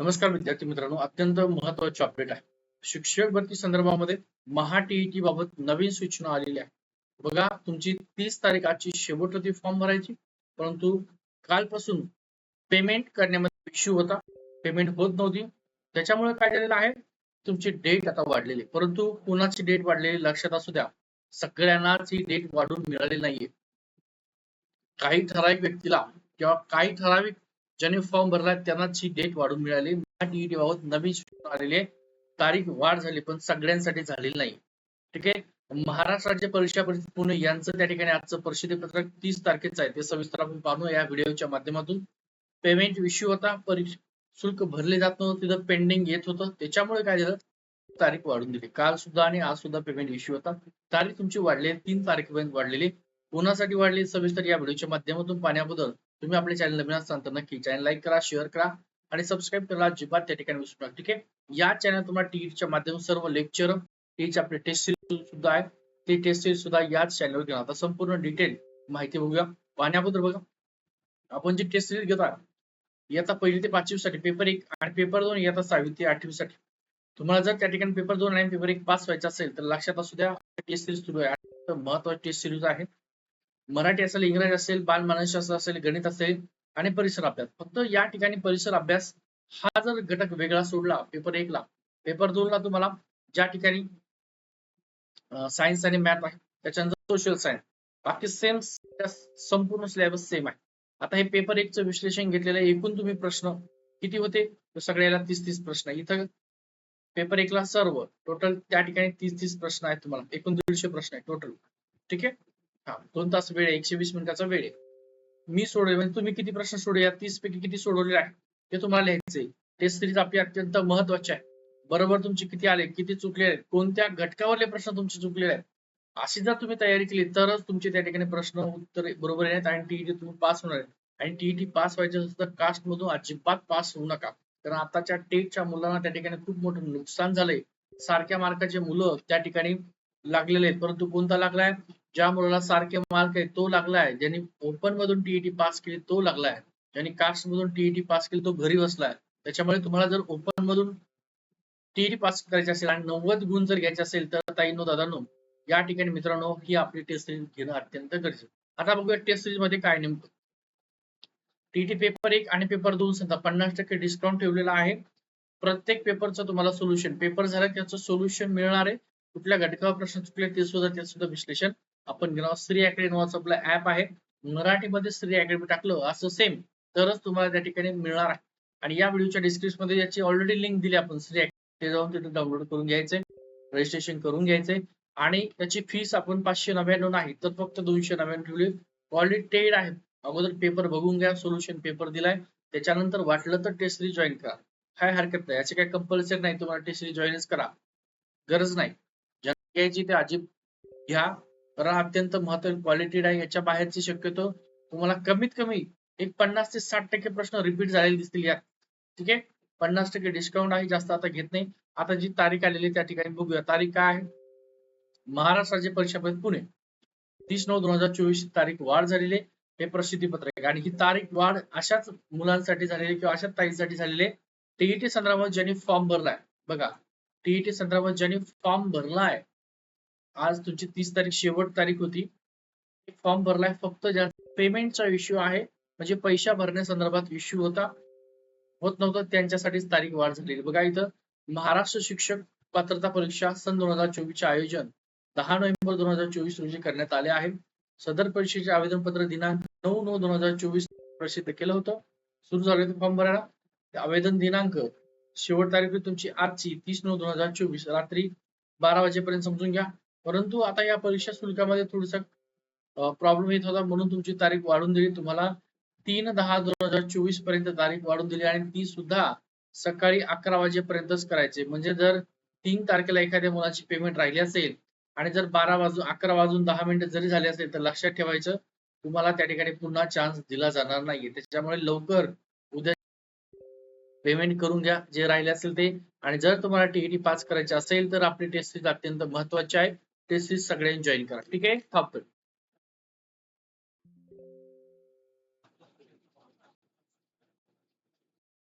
नमस्कार विद्यार्थी मित्रांनो अत्यंत महत्वाची अपडेट आहे. शिक्षक भरती संदर्भामध्ये महा टीईटी बाबत नवीन सूचना आलेली आहे बघा तुमची तीस तारीख आजची शेवट होती फॉर्म भरायची परंतु कालपासून पेमेंट करण्यामध्ये इश्यू होता. पेमेंट होत नव्हती. त्याच्यामुळे काय झालेलं आहे? तुमची डेट आता वाढलेली आहे. परंतु कुणाची डेट वाढलेली लक्षात असू द्या. सगळ्यांनाच ही डेट वाढून मिळाली नाहीये. काही ठराविक व्यक्तीला किंवा काही ठराविक ज्यांनी फॉर्म भरला त्यांनाच ही डेट वाढून मिळाली. टीईटी बाबत नवीन सूचना आलेली तारीख वाढ झाली पण सगळ्यांसाठी झालेली नाही. ठीक आहे? महाराष्ट्र राज्य परीक्षा परिषद पुणे यांचं त्या ठिकाणी आजचं परिषदे पत्रक तीस तारखेचं आहे. ते सविस्तर आपण पाहू या व्हिडिओच्या माध्यमातून. पेमेंट इश्यू होता परीक्षा शुल्क भरले जात नव्हतं तिथं पेंडिंग येत होतं. त्याच्यामुळे काय झालं? तारीख वाढून दिली. काल सुद्धा आणि आज सुद्धा पेमेंट इश्यू होता. तारीख तुमची वाढली तीन तारखेपर्यंत वाढलेली कोणासाठी वाढली सविस्तर या व्हिडिओच्या माध्यमातून पाहण्याबद्दल तुम्ही आपल्या चॅनल नवीन असाल तर नक्की चॅनल लाईक करा शेअर करा आणि सबस्क्राईब करा अजिबात त्या ठिकाणी विसरू नका ठीक आहे? या चॅनल तुम्हाला टीईच्या माध्यमातून सर्व लेक्चर टीचे आपले टेस्ट सिरीज सुद्धा आहे ते टेस्ट सिरीज सुद्धा याच चॅनलवर घेणार. आता संपूर्ण डिटेल माहिती बघूया. पाहण्याबद्दल बघा. आपण जी टेस्ट सिरीज घेतो येता पहिली ते पाचवी साठी पेपर एक आणि पेपर दोन येतात सहावी ते आठवी साठी. तुम्हाला जर त्या ठिकाणी पेपर दोन आणि पेपर एक पास व्हायचा असेल तर लक्षात असू द्या टेस्ट सिरीज सुरू आहे. महत्वाची टेस्ट सिरीज आहे. मराठी असेल इंग्रजी असेल बालमानसशास्त्र असेल गणित असेल आणि परिसर अभ्यास. फक्त या ठिकाणी परिसर अभ्यास हा जर घटक वेगळा सोडला पेपर एक ला पेपर दोन ला तुम्हाला ज्या ठिकाणी सायन्स आणि मॅथ आहे त्याच्यानंतर सोशल सायन्स बाकी सेम संपूर्ण सिलेबस सेम आहे. आता हे पेपर एकचं विश्लेषण घेतलेलं आहे एकूण तुम्ही प्रश्न किती होते? सगळ्याला तीस तीस प्रश्न. इथं पेपर एकला सर्व टोटल त्या ठिकाणी तीस तीस प्रश्न आहेत तुम्हाला एकूण दीडशे प्रश्न आहेत टोटल ठीक आहे? हा दोन तास वेळ एकशे वीस मिनिटाचा वेळ आहे. मी सोडले म्हणजे तुम्ही किती प्रश्न सोडूया तीस पैकी किती सोडवले आहे ते तुम्हाला लिहायचे टेस्ट सिरीज आपली अत्यंत महत्वाची आहे. बरोबर तुमचे किती आले किती चुकले आहेत कोणत्या घटकावरले प्रश्न तुमचे चुकलेले आहेत अशी जर तुम्ही तयारी केली तरच तुमचे त्या ठिकाणी प्रश्न उत्तर बरोबर येणार आणि टीईटी तुम्ही पास होणार आहेत. आणि टीईटी पास व्हायचे असेल तर कास्ट मधून अजिबात पास होऊ नका. कारण आताच्या टेटच्या मुलांना त्या ठिकाणी खूप मोठं नुकसान झालंय. सारख्या मार्काचे मुलं त्या ठिकाणी लागलेले आहेत. परंतु कोणता लागलाय? ज्या मुलाला सारखे मार्क आहे तो लागलाय ज्यांनी ओपन मधून टीईटी पास केली तो लागलाय ज्यांनी कास्ट मधून टीईटी पास केली तो घरी बसलाय त्याच्यामुळे तुम्हाला जर ओपन मधून टीईटी पास करायचे असेल आणि नव्वद गुण जर घ्यायचे असेल तर ताईनो दादानो या ठिकाणी मित्रांनो ही आपली टेस्ट सिरीज घेणं अत्यंत गरजेचं आता बघूया टेस्ट सिरीजमध्ये काय नेमकं. टीटी पेपर एक आणि पेपर दोन सुद्धा पन्नास टक्के डिस्काउंट ठेवलेला आहे. प्रत्येक पेपरचं तुम्हाला सोल्युशन पेपर झालं त्याचं सोल्युशन मिळणार आहे. कुठल्या घटकावर प्रश्न चुकले ते सुद्धा ते सुद्धा विश्लेषण आपण गेलो श्री अकॅडमी नावाचं आपलं ऍप आहे. मराठीमध्ये श्री अकॅडमी टाकलं असं सेम तरच तुम्हाला त्या ठिकाणी मिळणार आहे. आणि या व्हिडिओच्या डिस्क्रिप्शनमध्ये याची ऑलरेडी लिंक दिली आपण श्री अकॅडमी. जाऊन तिथे डाउनलोड करून घ्यायचे रजिस्ट्रेशन करून घ्यायचे आणि त्याची फीस आपण पाचशे नव्याण्णव नाही तर फक्त दोनशे नव्याण्णव ठेवली. क्वालिटेड आहे. अगोदर पेपर बघून घ्या सोल्युशन पेपर दिलाय. त्याच्यानंतर वाटलं तर टेस्ट सिरीज जॉईन करा. काय हरकत नाही. याचे काही कंपल्सरी नाही तुम्हाला टेस्ट सिरीज जॉईनच करा. गरज नाही. ज्यांना घ्यायची ते अजिब घ्या. कारण अत्यंत महत्वाची क्वालिटी आहे याच्या बाहेरची शक्यतो. तुम्हाला कमीत कमी एक पन्नास ते साठ टक्के प्रश्न रिपीट झालेले दिसतील यात. ठीक आहे? पन्नास टक्के डिस्काउंट आहे जास्त आता घेत नाही. आता जी तारीख आलेली त्या ठिकाणी बघूया. तारीख काय आहे? महाराष्ट्र राज्य परीक्षा पुणे. तीस नऊ दोन हजार चोवीस तारीख वाढ झालेली आहे. हे प्रसिद्धी पत्रक आणि ही तारीख वाढ अशाच मुलांसाठी झालेली किंवा अशाच तारीखसाठी झालेली टीईटी संदर्भात ज्यांनी फॉर्म भरलाय. बघा. टीईटी संदर्भात ज्यांनी फॉर्म भरलाय आज तुमची तीस तारीख शेवट तारीख होती. फॉर्म भरलाय फक्त ज्या पेमेंटचा इश्यू आहे म्हणजे पैसा भरण्यासंदर्भात इश्यू होता. होत नव्हतं त्यांच्यासाठीच तारीख वाढ झालेली. बघा इथं महाराष्ट्र शिक्षक पात्रता परीक्षा सन दोन हजार चोवीसचे आयोजन दहा नोव्हेंबर दोन हजार चोवीस रोजी करण्यात आले आहे. सदर परीक्षेचे आवेदनपत्र दिनांक नऊ नऊ दोन हजार चोवीस प्रसिद्ध केलं होतं. सुरू झाले फॉर्म भरायला. आवेदन दिनांक शेवट तारीख तुमची आजची तीस नऊ दोन हजार चोवीस. रात्री बारा वाजेपर्यंत समजून घ्या. परंतु आता या परीक्षा शुल्कामध्ये थोडस प्रॉब्लेम येत होता. म्हणून तुमची तारीख वाढून दिली. तुम्हाला तीन दहा दोन हजार चोवीसपर्यंत तारीख वाढून दिली आणि ती सुद्धा सकाळी अकरा वाजेपर्यंतच करायचे. म्हणजे जर तीन तारखेला एखाद्या मुलाची पेमेंट राहिली असेल आणि जर बारा वाजून अकरा वाजून दहा मिनिटं जरी झाले असेल तर लक्षात ठेवायचं तुम्हाला त्या ठिकाणी पुन्हा चान्स दिला जाणार नाहीये. त्याच्यामुळे लवकर उद्या पेमेंट करून घ्या. जे राहिले असेल ते. आणि जर तुम्हाला टीईटी पास करायचे असेल तर आपली टेस्ट अत्यंत महत्वाची आहे. टेस्ट सगळ्यांनी जॉईन करा. ठीक आहे? थांबतोय.